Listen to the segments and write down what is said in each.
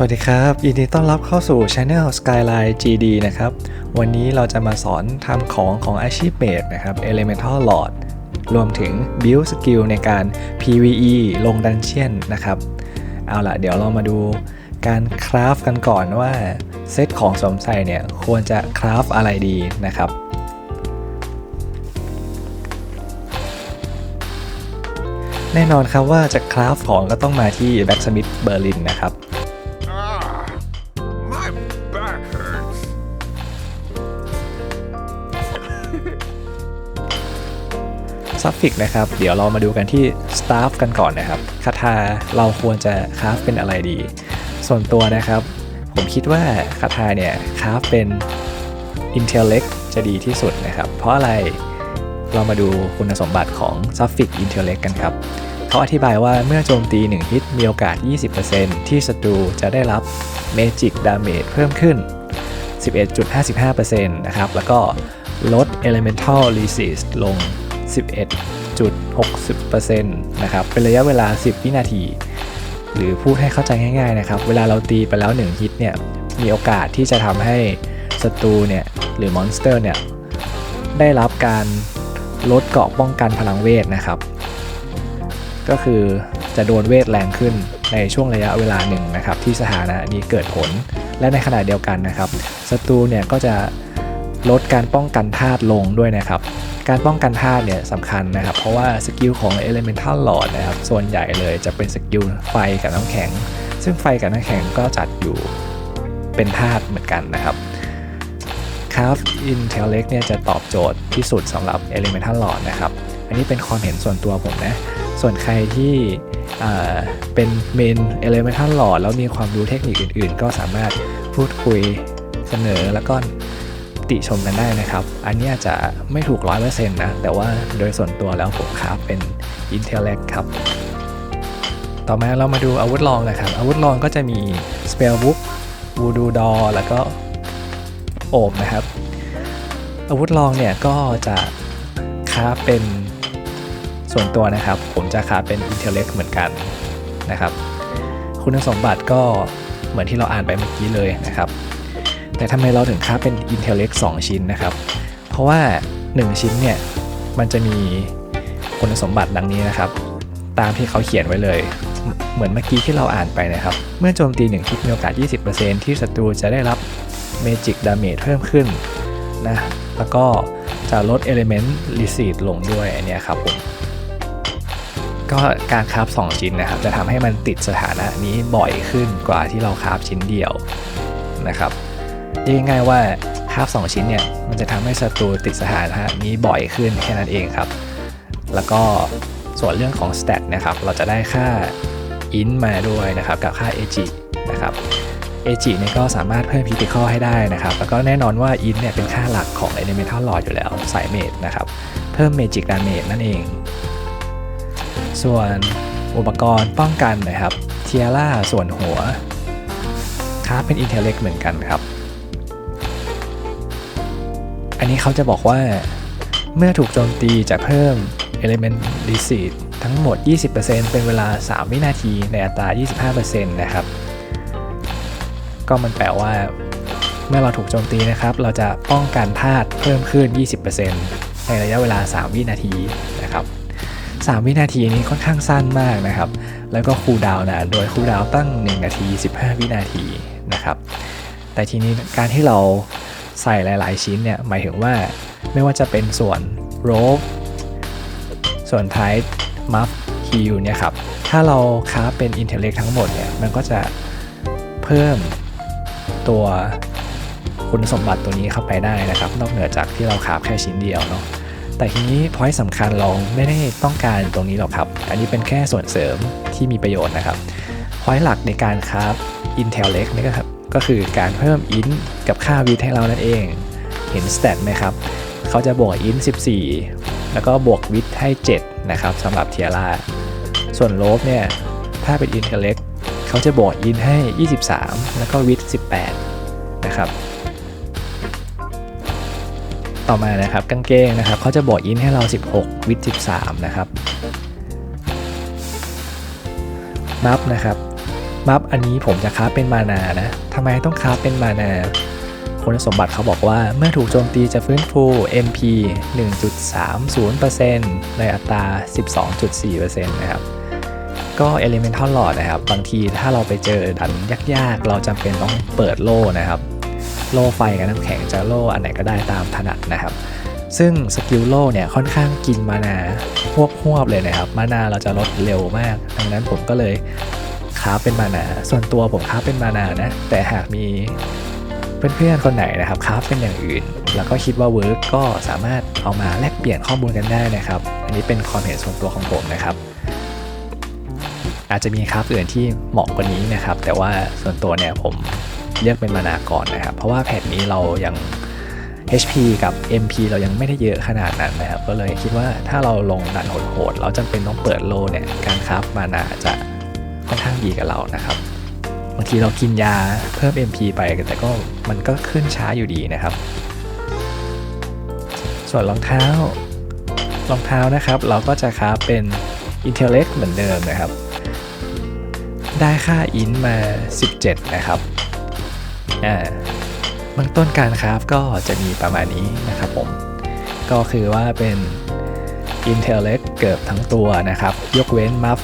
สวัสดีครับยินดีต้อนรับเข้าสู่ Channel Skyline GD นะครับ วันนี้เราจะมาสอนทำของของอาชีพเมดนะครับ Elemental Lord รวมถึง Build Skill ในการ PVE ลงดันเจียนนะครับ เอาล่ะเดี๋ยวเรามาดูการคราฟกันก่อนว่า เซตของสวมใส่เนี่ย ควรจะคราฟอะไรดีนะครับแน่นอนครับว่าจะคราฟของก็ต้องมาที่ Blacksmith Berlin นะครับ ซัฟฟิกนะครับ เดี๋ยวเรามาดูกันที่ staff กันก่อนนะครับคาถาเราควรจะคราฟเป็นอะไรดี ส่วนตัวนะครับ ผมคิดว่าคาถาเนี่ยคราฟเป็น intellect จะดีที่สุดนะครับ เพราะอะไรเรามาดูคุณสมบัติของ suffix intellect กันครับ เขาอธิบายว่าเมื่อโจมตี 1 ฮิตมีโอกาส 20%ที่ศัตรูจะได้รับ magic damage เพิ่มขึ้น 11.55%นะครับ แล้วก็ลด elemental resist ลง 11.60%นะครับเป็นระยะเวลา 10 วินาที หรือพูดให้เข้าใจง่ายๆนะครับ เวลาเราตีไปแล้ว 1 ฮิตเนี่ยมีโอกาสที่จะทำให้ศัตรูเนี่ยหรือมอนสเตอร์เนี่ยได้รับการลดเกราะป้องกันพลังเวทนะครับ ก็คือจะโดนเวทแรงขึ้นในช่วงระยะเวลาหนึ่งนะครับ ที่สถานะนี้เกิดผลและในขณะเดียวกันนะครับศัตรูเนี่ยก็จะลดการป้องกันธาตุลงด้วยนะครับ การป้องกันธาตุเนี่ยสำคัญนะครับ เพราะว่าสกิลของ Elemental Lord นะครับส่วนใหญ่เลยจะเป็นสกิลไฟกับน้ำแข็ง ซึ่งไฟกับน้ำแข็งก็จัดอยู่เป็นธาตุเหมือนกันนะครับ c r a f Intellect เนี่ยจะตอบโจทย์ที่สุดสำหรับ Elemental Lord นะครับ อันนี้เป็นความเห็นส่วนตัวผมนะ ส่วนใครที่อ่าเป็นเมน Elemental Lord แล้วมีความรู้เทคนิคอื่นๆ ก็สามารถพูดคุยเสนอแล้วก็ ติชมกันได้นะครับ อันนี้จจะไม่ถูก100%นะ แต่ว่าโดยส่วนตัวแล้วผมคราฟเป็น Intellect ครับ ต่อมาเรามาดูอาวุธรองนะครับ อาวุธรองก็จะมี Spellbook Voodoo Doll แล้วก็โอบนะครับ อาวุธรองเนี่ยก็จะคราเป็นส่วนตัวนะครับ ผมจะคราเป็น Intellect เหมือนกันนะครับ คุณสมบัติก็เหมือนที่เราอ่านไปเมื่อกี้เลยนะครับ แต่ทำไมเราถึงคราเป็น Intellect 2 ชิ้นนะครับ เพราะว่า 1 ชิ้นเนี่ย มันจะมีคุณสมบัติดังนี้นะครับ ตามที่เขาเขียนไว้เลย เหมือนเมื่อกี้ที่เราอ่านไปนะครับ เมื่อโจมตี1คลิกมีโอกาส 20%ที่ศัตรูจะได้รับ Magic Damage เพิ่มขึ้นนะแล้วก็จะลด Element Receipt ลงด้วยอันเนี้ยครับผมก็การคราฟ2ชิ้นนะครับ จะทำให้มันติดสถานะนี้บ่อยขึ้นกว่าที่เราคราฟชิ้นเดียวนะครับ เรียกง่ายว่าคราฟ2ชิ้นเนี่ยมันจะทำให้ศัตรูติดสถานะนี้บ่อยขึ้นแค่นั้นเองครับ แล้วก็ส่วนเรื่องของ stat นะครับเราจะได้ค่า int มาด้วยนะครับกับค่า ag นะครับ ag เนี่ยก็สามารถเพิ่ม critical ให้ได้นะครับ แล้วก็แน่นอนว่า int เนี่ยเป็นค่าหลักของ elemental lord อยู่แล้วสายเมจนะครับ เพิ่ม magic damage นั่นเอง ส่วนอุปกรณ์ป้องกันนะครับเทียร่าส่วนหัวคราเป็น intellect เหมือนกันครับ นนี้เขาจะบอกว่า เมื่อถูกโจมตีจะเพิ่ม element receipt ทั้งหมด 20%เป็นเวลา 3 วินาทีในอัตรา 25%นะครับ ก็มันแปลว่า เมื่อเราถูกโจมตีนะครับ เราจะป้องกันธาตุเพิ่มขึ้น 20%ในระยะเวลา 3 วินาทีนะครับ 3 วินาทีนี้ค่อนข้างสั้นมากนะครับ แล้วก็คูลดาวน์นะ โดยคูลดาวน์ตั้ง 1 นาที 15 วินาทีนะครับ แต่ทีนี้การที่เรา ใส่หลาย ๆ ชิ้นเนี่ยหมายถึงว่าไม่ว่าจะเป็นส่วนโรบส่วนท้ายมัฟฮิลเนี่ยครับถ้าเราคราเป็น Intellect ทั้งหมดเนี่ยมันก็จะเพิ่มตัวคุณสมบัติตัวนี้เข้าไปได้นะครับ นอกเหนือจากที่เราคาฟแค่ชิ้นเดียวเนาะแต่ทีนี้พอยต์สำคัญเราไม่ได้ต้องการตรงนี้หรอกครับ อันนี้เป็นแค่ส่วนเสริมที่มีประโยชน์นะครับพอยต์หลักในการคราฟ Intellect นี่ก็ครับ ก็คือการเพิ่ม int กับค่าวิทให้เรานั่นเอง เห็น stat ไหมครับ เขาจะบวก int 14 แล้วก็บวกวิทให้ 7 นะครับสำหรับเทียร่าส่วนลบเนี่ย ถ้าเป็น Intellect เขาจะบวก int ให้ 23 แล้วก็วิท18 นะครับ ต่อมานะครับกางเกงนะครับเขาจะบวกอินให้เรา 16 วิด13 นะครับ นับนะครับ มัฟอันนี้ผมจะค้าเป็นมานานะทำไมต้องค้าเป็นมานา คุณสมบัติเขาบอกว่าเมื่อถูกโจมตีจะฟื้นฟู MP 1.30%ในอัตรา 12.4%นะครับก็ Elemental Lord นะครับ บางทีถ้าเราไปเจอดันยากๆ เราจำเป็นต้องเปิดโล่นะครับ โล่ไฟกับน้ำแข็งจะโล่อันไหนก็ได้ตามถนัดนะครับ ซึ่งสกิลโล่เนี่ยค่อนข้างกินมานาพวบหวบเลยนะครับ มานาเราจะลดเร็วมาก ดังนั้นผมก็เลย ค้าเป็นมานา ส่วนตัวผมค้าเป็นมานานะ แต่หากมีเพื่อนๆคนไหนนะครับค้าเป็นอย่างอื่น แล้วก็คิดว่าเวิร์กก็สามารถเอามาแลกเปลี่ยนข้อมูลกันได้นะครับ อันนี้เป็นความเห็นส่วนตัวของผมนะครับ อาจจะมีคราฟอื่นที่เหมาะกว่านี้นะครับ แต่ว่าส่วนตัวเนี่ยผมเลือกเป็นมานาก่อนนะครับ เพราะว่าแพทนี้เรายัง HP กับ MP เรายังไม่ได้เยอะขนาดนั้นนะครับ ก็เลยคิดว่าถ้าเราลงดันโหดๆเราจำเป็นต้องเปิดโลเนี่ยการคราฟมานาจะ ค่อนข้างดีกับเรานะครับบางทีเรากินยาเพิ่ม MP ไปแต่ก็มันก็ขึ้นช้าอยู่ดีนะครับ ส่วนรองเท้ารองเท้านะครับ เราก็จะคราเป็น Intellect เหมือนเดิมนะครับ ได้ค่าอินมา 17 นะครับอ่าเบื้องต้นการคราฟก็จะมีประมาณนี้นะครับผม ก็คือว่าเป็น Intellect เกือบทั้งตัวนะครับ ยกเว้นมัฟ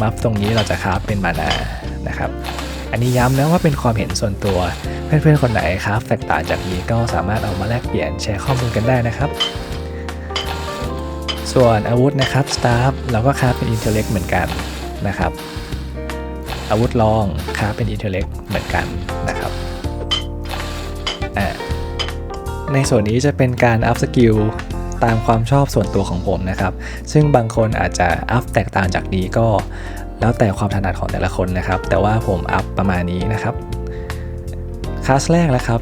มัฟตรงนี้เราจะคราฟเป็นมานานะครับ อันนี้ย้ำนะว่าเป็นความเห็นส่วนตัว เพื่อนๆคนไหนคราฟแตกต่างจากนี้ก็สามารถเอามาแลกเปลี่ยนแชร์ข้อมูลกันได้นะครับ ส่วนอาวุธนะครับ Staff เราก็คราฟเป็น Intellect เหมือนกันนะครับ อาวุธรองคราฟเป็น Intellect เหมือนกันนะครับในส่วนนี้จะเป็นการอัพสกิล ตามความชอบส่วนตัวของผมนะครับ ซึ่งบางคนอาจจะอัพแตกต่างจากนี้ก็แล้วแต่ความถนัดของแต่ละคนนะครับ แต่ว่าผมอัพประมาณนี้นะครับคลาสแรกนะครับ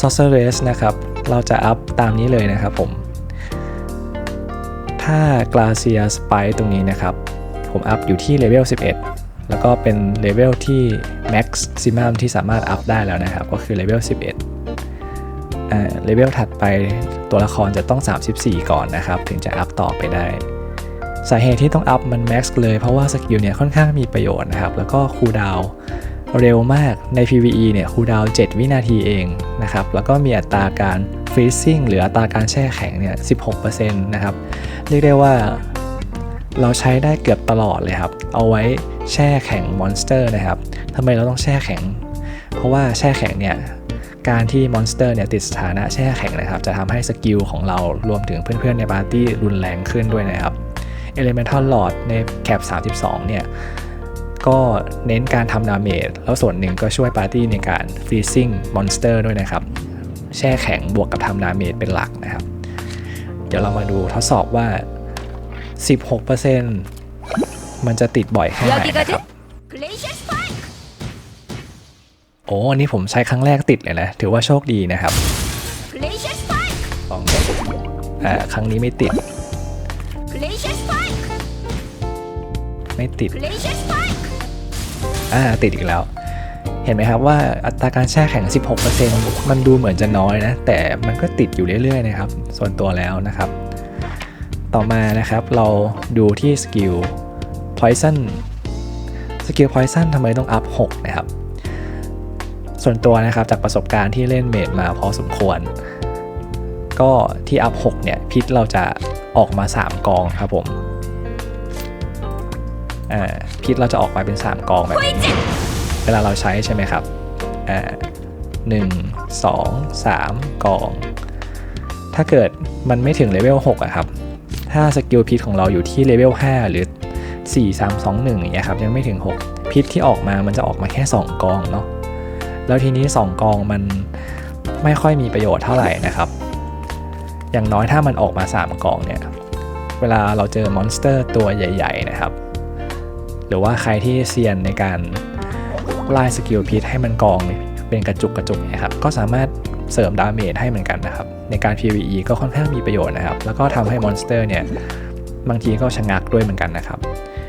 Sorceress นะครับ เราจะอัพตามนี้เลยนะครับผม ถ้า Glacier Spike ตรงนี้นะครับ ผมอัพอยู่ที่เลเวล 11 แล้วก็เป็นเลเวลที่ Maximum ที่สามารถอัพได้แล้วนะครับ ก็คือเลเวล 11อ่าเลเวลถัดไป ตัวละครจะต้อง 34 ก่อนนะครับ ถึงจะอัพต่อไปได้ สาเหตุที่ต้องอัพมัน Max เลยเพราะว่าสกิลเนี่ยค่อนข้างมีประโยชน์นะครับ แล้วก็คูดาวเร็วมากใน PVE เนี่ยคูดาว 7 วินาทีเองนะครับ แล้วก็มีอัตราการ freezing หรืออัตราการแช่แข็งเนี่ย 16%นะครับ เรียกได้ว่าเราใช้ได้เกือบตลอดเลยครับ เอาไว้แช่แข็งมอนสเตอร์นะครับทำไมเราต้องแช่แข็ง เพราะว่าแช่แข็งเนี่ย การที่มอนสเตอร์เนี่ยติดสถานะแช่แข็งนะครับ จะทำให้สกิลของเรารวมถึงเพื่อนๆในปาร์ตี้รุนแรงขึ้นด้วยนะครับ Elemental Lord ในแคป 32 เนี่ย ก็เน้นการทำดาเมจแล้วส่วนหนึ่งก็ช่วยปาร์ตี้ในการ freezing monster ด้วยนะครับ แช่แข็งบวกกับทำดาเมจเป็นหลักนะครับ เดี๋ยวเรามาดูทดสอบว่า 16%มันจะติดบ่อยแค่ไหนนะครับ โอ้อันนี้ผมใช้ครั้งแรกติดเลยนะ ถือว่าโชคดีนะครับสองอ่าครั้งนี้ไม่ติด ไม่ติด อ่า ติดอีกแล้ว เห็นไหมครับว่าอัตราการแช่แข็ง 16%มันดูเหมือนจะน้อยนะ แต่มันก็ติดอยู่เรื่อยๆนะครับ ส่วนตัวแล้วนะครับ ต่อมานะครับเราดูที่สกิล poison สกิล poison ทำไมต้องอัพ 6 นะครับ ส่วนตัวนะครับจากประสบการณ์ที่เล่นเมดมาพอสมควร ก็ที่อัพ6เนี่ยพิษเราจะออกมา 3 กองครับผมอ่าพิษเราจะออกมาเป็น 3 กองแบบนี้เวลาเราใช้ใช่ไหมครับอ่าหนึ่งสองสามกอง ถ้าเกิดมันไม่ถึงเลเวล6อะครับ ถ้าสกิลพิษของเราอยู่ที่เลเวล5หรือ 4 3 2 1อย่างเงี้ยครับยังไม่ถึง 6 พิษที่ออกมามันจะออกมาแค่ 2 กองเนาะ แล้วทีนี้ 2 กองมันไม่ค่อยมีประโยชน์เท่าไหร่นะครับ อย่างน้อยถ้ามันออกมา 3 กองเนี่ย เวลาเราเจอมอนสเตอร์ตัวใหญ่ ๆ นะครับ หรือว่าใครที่เซียนในการไล่สกิลพิษให้มันกองเป็นกระจุกกระจุกนะครับ ก็สามารถเสริมดาเมจให้เหมือนกันนะครับ ในการ PVE ก็ค่อนข้างมีประโยชน์นะครับ แล้วก็ทำให้มอนสเตอร์เนี่ยบางทีก็ชะงักด้วยเหมือนกันนะครับ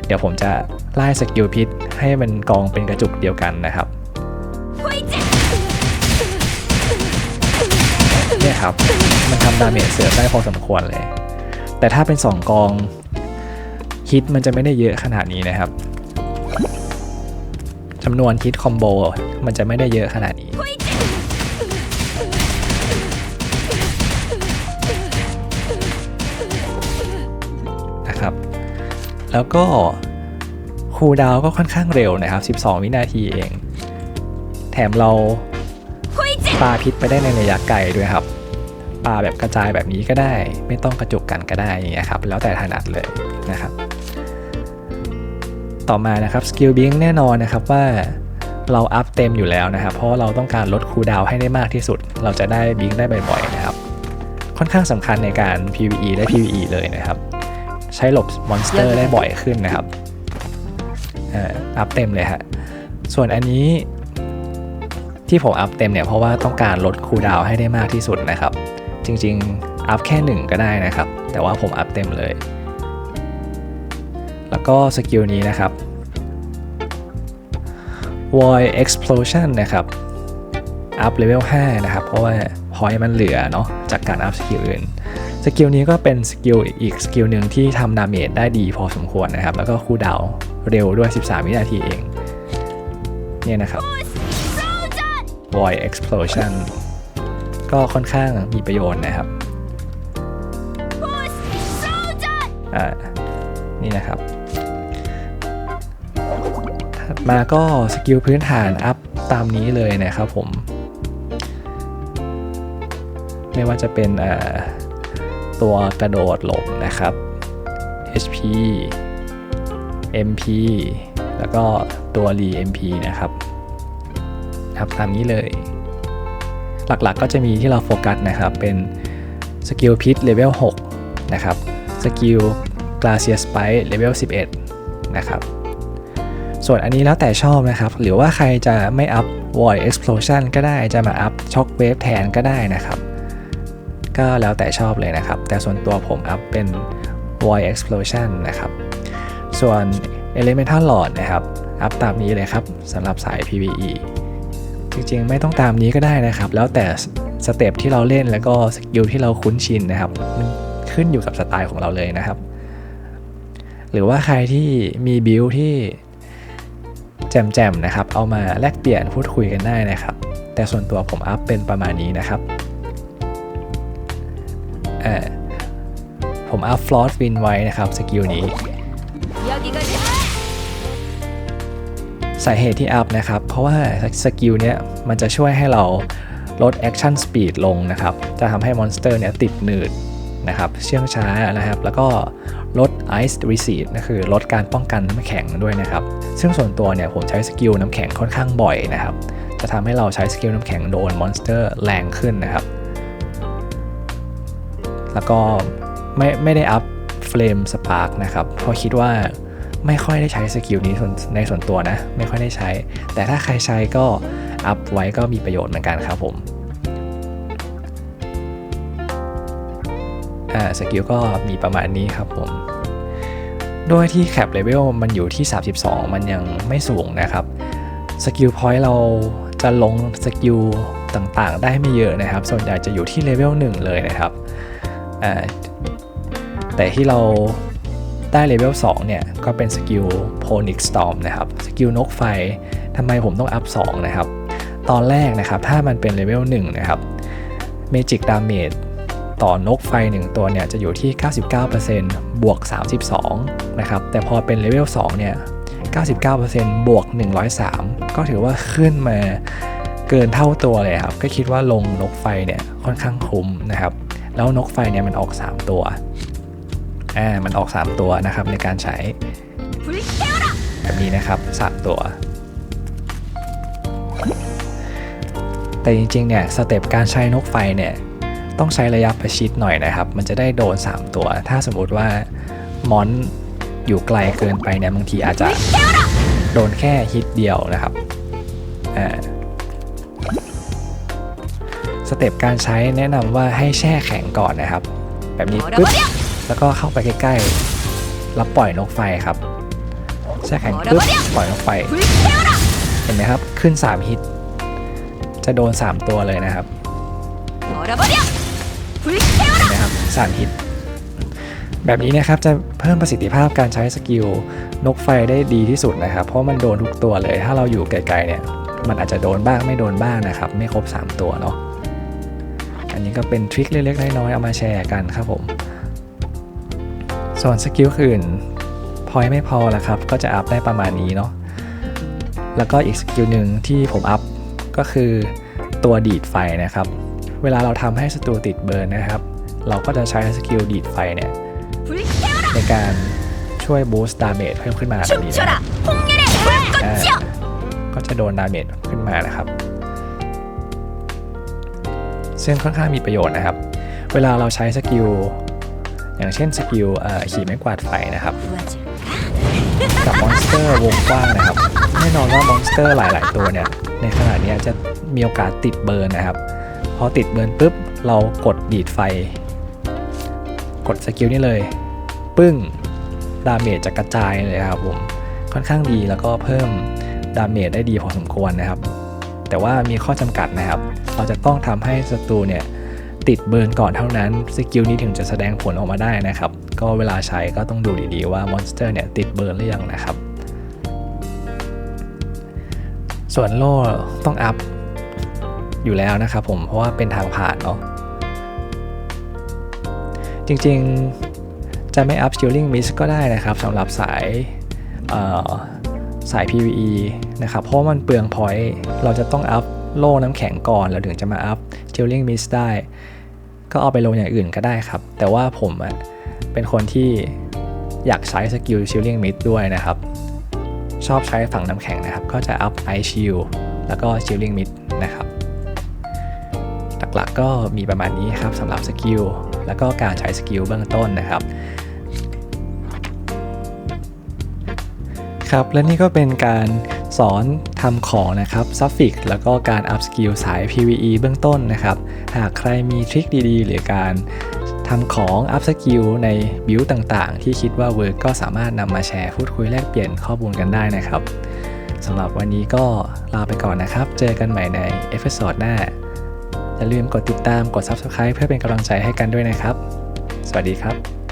เดี๋ยวผมจะไล่สกิลพิษให้มันกองเป็นกระจุกเดียวกันนะครับ ครับ มันทำดาเมจเสริมได้พอสมควรเลย แต่ถ้าเป็น 2 กองฮิตมันจะไม่ได้เยอะขนาดนี้นะครับจำนวนฮิตคอมโบมันจะไม่ได้เยอะขนาดนี้ นะครับ แล้วก็คูดาวก็ค่อนข้างเร็วนะครับ 12 วินาทีเอง แถมเราปาพิษไปได้ในระยะไกลด้วยครับ ปาแบบกระจายแบบนี้ก็ได้ ไม่ต้องกระจุกกันก็ได้อย่างเงี้ยครับแล้วแต่ถนัดเลยนะครับ ต่อมานะครับสกิลบิงแน่นอนนะครับว่าเราอัพเต็มอยู่แล้วนะครับ เพราะว่าเราต้องการลดคูลดาวน์ให้ได้มากที่สุด เราจะได้บิงได้บ่อยๆนะครับ ค่อนข้างสำคัญในการ PVE และ PVE เลยนะครับ ใช้หลบมอนสเตอร์ได้บ่อยขึ้นนะครับเอ่ออัพเต็มเลยฮะส่วนอันนี้ที่ผมอัพเต็มเนี่ยเพราะว่าต้องการลดคูลดาวน์ให้ได้มากที่สุดนะครับ จริงๆ อัพแค่ 1 ก็ได้นะครับ แต่ว่าผมอัพเต็มเลย แล้วก็สกิลนี้นะครับ Void Explosion นะครับอัพเลเวล5นะครับ เพราะว่าพอยมันเหลือเนาะจากการอัพสกิลอื่น สกิลนี้ก็เป็นสกิลอีกสกิลหนึ่งที่ทำดาเมจได้ดีพอสมควรนะครับ แล้วก็คูดาวเร็วด้วย 13 วินาทีเอง เนี่ยนะครับ Void Explosion ก็ค่อนข้างมีประโยชน์นะครับนี่นะครับมาก็สกิลพื้นฐานอัพตามนี้เลยนะครับผม ไม่ว่าจะเป็นตัวกระโดดหลบนะครับ HP MP แล้วก็ตัว re MP นะครับ อัพตามนี้เลย หลักๆ ก็จะมีที่เราโฟกัสนะครับ เป็นสกิลพิษเลเวล6นะครับสกิล Glacier Spike เลเวล11 นะครับ ส่วนอันนี้แล้วแต่ชอบนะครับ หรือว่าใครจะไม่อัพ Void Explosion ก็ได้จะมาอัพ Shock Wave แทนก็ได้นะครับ ก็แล้วแต่ชอบเลยนะครับ แต่ส่วนตัวผมอัพเป็น Void Explosion นะครับ ส่วน Elemental Lord นะครับ อัพตามนี้เลยครับสำหรับสาย PvE จริงๆ ไม่ต้องตามนี้ก็ได้นะครับ แล้วแต่สเต็ปที่เราเล่นแล้วก็สกิลที่เราคุ้นชินนะครับ มันขึ้นอยู่กับสไตล์ของเราเลยนะครับ หรือว่าใครที่มีบิลที่แจมๆนะครับ เอามาแลกเปลี่ยนพูดคุยกันได้นะครับ แต่ส่วนตัวผมอัพเป็นประมาณนี้นะครับผมอัพฟลอตฟินไว้นะครับสกิลนี้ สาเหตุที่อัพนะครับ เพราะว่าสกิลเนี้ยมันจะช่วยให้เราลดแอคชั่นสปีดลงนะครับ จะทำให้มอนสเตอร์เนี่ยติดหนืดนะครับ เชื่องช้านะครับ แล้วก็ลด Ice Recede นะคือลดการป้องกันน้ำแข็งด้วยนะครับ ซึ่งส่วนตัวเนี่ยผมใช้สกิลน้ำแข็งค่อนข้างบ่อยนะครับ จะทำให้เราใช้สกิลน้ำแข็งโดนมอนสเตอร์แรงขึ้นนะครับ แล้วก็ไม่ไม่ได้อัพเฟลมสปาร์กนะครับ เพราะคิดว่า ไม่ค่อยได้ใช้สกิลนี้ในส่วนตัวนะ ไม่ค่อยได้ใช้ แต่ถ้าใครใช้ก็อัพไว้ก็มีประโยชน์เหมือนกันครับผมอ่าสกิลก็มีประมาณนี้ครับผม โดยที่แคปเลเวลมันอยู่ที่ 32 มันยังไม่สูงนะครับสกิลพอยต์เราจะลงสกิลต่างๆ ได้ไม่เยอะนะครับ ส่วนใหญ่จะอยู่ที่เลเวล1เลยนะครับแต่ที่เรา ได้เลเวล2เนี่ยก็เป็นสกิล Ponic Storm นะครับสกิลนกไฟทำไมผมต้องอัพ2นะครับ ตอนแรกนะครับถ้ามันเป็นเลเวล1นะครับ Magic Damage ต่อนกไฟ 1 ตัวเนี่ยจะอยู่ที่ 99%บวก 32 นะครับ แต่พอเป็นเลเวล2เนี่ย 99%บวก 103 ก็ถือว่าขึ้นมาเกินเท่าตัวเลยครับ ก็คิดว่าลงนกไฟเนี่ยค่อนข้างคุ้มนะครับ แล้วนกไฟเนี่ยมันออก 3 ตัว อ่ามันออก 3 ตัวนะครับในการใช้แบบนี้นะครับ 3 ตัว แต่จริงๆเนี่ยสเต็ปการใช้นกไฟเนี่ยต้องใช้ระยะประชิดหน่อยนะครับ มันจะได้โดน 3 ตัว ถ้าสมมติว่ามอนอยู่ไกลเกินไปเนี่ยบางทีอาจจะโดนแค่ฮิตเดียวนะครับอ่าสเต็ปการใช้แนะนำว่าให้แช่แข็งก่อนนะครับ แบบนี้ปึ๊บ แล้วก็เข้าไปใกล้ๆ แล้วปล่อยนกไฟครับใช่แข็งปุ๊บปล่อยนกไฟ เห็นไหมครับ ขึ้น 3 ฮิต จะโดน 3 ตัวเลยนะครับเห็นไหมครับสามฮิต แบบนี้นะครับจะเพิ่มประสิทธิภาพการใช้สกิลนกไฟได้ดีที่สุดนะครับ เพราะมันโดนทุกตัวเลย ถ้าเราอยู่ไกลๆเนี่ย มันอาจจะโดนบ้างไม่โดนบ้างนะครับ ไม่ครบ 3 ตัวเนาะ อันนี้ก็เป็นทริคเล็กๆน้อยๆเอามาแชร์กันครับผม ส่วนสกิลอื่นพอยไม่พอละครับ ก็จะอัพได้ประมาณนี้เนาะแล้วก็อีกสกิลหนึ่งที่ผมอัพก็คือตัวดีดไฟนะครับ เวลาเราทำให้ศัตรูติดเบิร์นนะครับ เราก็จะใช้สกิลดีดไฟเนี่ยในการช่วยบูสต์ดาเมจเพิ่มขึ้นมาแบบนี้นะก็จะโดนดาเมจขึ้นมานะครับ ซึ่งค่อนข้างมีประโยชน์นะครับ เวลาเราใช้สกิล อย่างเช่นสกิลขี่ไม้กวาดไฟนะครับกับมอนสเตอร์วงกว้างนะครับแน่นอนว่ามอนสเตอร์หลาย ๆ ตัวเนี่ยในขณะนี้จะมีโอกาสติดเบิร์นนะครับ พอติดเบิร์นปุ๊บเรากดดีดไฟ กดสกิลนี่เลย ปึ้งดาเมจจะกระจายเลยครับผมค่อนข้างดีแล้วก็เพิ่มดาเมจได้ดีพอสมควรนะครับ แต่ว่ามีข้อจำกัดนะครับ เราจะต้องทำให้ศัตรูเนี่ย ติดเบิร์นก่อนเท่านั้นสกิลนี้ถึงจะแสดงผลออกมาได้นะครับ ก็เวลาใช้ก็ต้องดูดีๆว่ามอนสเตอร์เนี่ยติดเบิร์นหรือยังนะครับ ส่วนโล่ต้องอัพอยู่แล้วนะครับผมเพราะว่าเป็นทางผ่านเนาะจริงๆจะไม่อัพ Shielding Mist ก็ได้นะครับสำหรับสายสาย PVE นะครับ เพราะมันเปลืองพอยต์เราจะต้องอัพโล่น้ำแข็งก่อนแล้วถึงจะมาอัพ Shielding Mist ได้ ก็เอาไปลงอย่างอื่นก็ได้ครับ แต่ว่าผมอะเป็นคนที่อยากใช้สกิล Shielding Mist ด้วยนะครับ ชอบใช้ฝั่งน้ำแข็งนะครับ ก็จะอัพ Ice Shield แล้วก็ Shielding Mist นะครับ หลักๆก็มีประมาณนี้ครับสำหรับสกิลแล้วก็การใช้สกิลเบื้องต้นนะครับครับและนี่ก็เป็นการ สอนทำของนะครับซัฟฟิกแล้วก็การอัพสกิลสาย PVE เบื้องต้นนะครับ หากใครมีทริคดีๆ หรือการทำของอัพสกิลในบิวต่างๆ ที่คิดว่าเวิร์กก็สามารถนำมาแชร์พูดคุยแลกเปลี่ยนข้อมูลกันได้นะครับสำหรับวันนี้ก็ลาไปก่อนนะครับ เจอกันใหม่ในเอพิโซดหน้า อย่าลืมกดติดตามกด Subscribe เพื่อเป็นกำลังใจให้กันด้วยนะครับ สวัสดีครับ